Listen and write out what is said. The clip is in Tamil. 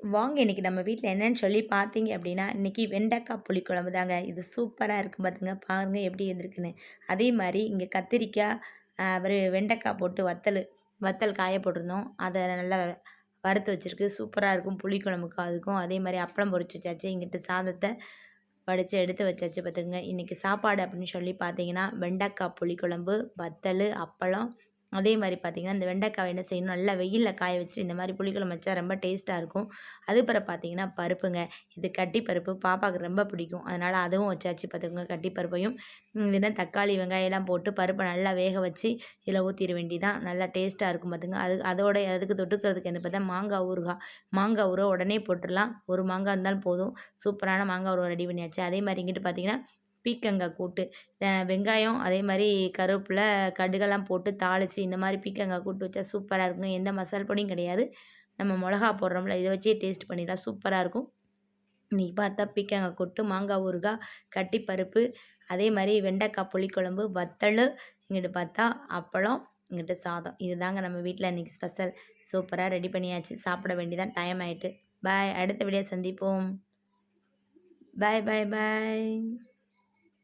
வாங்க இன்றைக்கி நம்ம வீட்டில் என்னன்னு சொல்லி பார்த்தீங்க அப்படின்னா இன்றைக்கி வெண்டைக்காய் புளிக்குழம்பு தாங்க. இது சூப்பராக இருக்கும் பார்த்துங்க பாருங்கள் எப்படி இருந்திருக்குன்னு. அதே மாதிரி இங்கே கத்திரிக்காய் அப்புறம் வெண்டைக்காய் போட்டு வத்தல் வத்தல் காய போட்டிருந்தோம். அதை நல்லா வறுத்து வச்சுருக்கு. சூப்பராக இருக்கும் புளிக்குழம்புக்கும் அதுக்கும். அதே மாதிரி அப்பளம் பொரிச்சு வச்சாச்சு. இங்கிட்டு சாதத்தை வடித்து எடுத்து வச்சாச்சு பார்த்துங்க இன்றைக்கி சாப்பாடு அப்படின்னு சொல்லி பார்த்தீங்கன்னா வெண்டைக்காய் புளிக்குழம்பு வத்தல் அப்பளம் அதே மாதிரி பார்த்திங்கன்னா இந்த வெண்டைக்காய் என்ன செய்யணும்? நல்லா வெயிலில் காய வச்சு இந்த மாதிரி புளிக்குழம்பு வச்சா ரொம்ப டேஸ்ட்டாக இருக்கும். அதுக்கப்புறம் பார்த்திங்கன்னா பருப்புங்க. இது கட்டி பருப்பு பாப்பாவுக்கு ரொம்ப பிடிக்கும். அதனால் அதுவும் வச்சாச்சு பார்த்துக்கோங்க கட்டி பருப்பையும் இதுனா தக்காளி வெங்காயம்லாம் போட்டு பருப்பை நல்லா வேக வச்சு இதில் ஊற்றிட வேண்டிதான் நல்லா டேஸ்ட்டாக இருக்கும் பார்த்துங்க அது அதோட அதுக்கு தொட்டுக்கிறதுக்கு என்ன பார்த்தா மாங்காய் ஊறுகாய். மாங்காய் ஊற உடனே போட்டுடலாம். ஒரு மாங்காய் இருந்தாலும் போதும். சூப்பரான மாங்காய் ஊறுகாய் ரெடி பண்ணியாச்சு. அதே மாதிரி இங்கிட்டு பார்த்திங்கன்னா பீக்கங்காய் கூட்டு. வெங்காயம் அதே மாதிரி கருவேப்பிலை கடுகெல்லாம் போட்டு தாளித்து இந்த மாதிரி பீக்கங்காய் கூட்டு வச்சா சூப்பராக இருக்கும். எந்த மசால் பொடியும் கிடையாது. நம்ம மிளகா போடுறோம்ல இதை வச்சே டேஸ்ட் பண்ணிடலாம். சூப்பராக இருக்கும். இன்றைக்கி பார்த்தா பீக்கங்காய் கூட்டு மாங்காய் ஊறுகாய் கட்டிப்பருப்பு அதே மாதிரி வெண்டைக்காய் புளிக்குழம்பு வத்தல் இங்கிட்டு பார்த்தா அப்பளம் இங்கிட்ட சாதம். இதுதாங்க நம்ம வீட்டில் இன்றைக்கி ஸ்பெஷல். சூப்பராக ரெடி பண்ணியாச்சு. சாப்பிட வேண்டியதான் டைம் ஆகிட்டு பாய். அடுத்த வீடியோ சந்திப்போம். பாய் பாய் பாய்.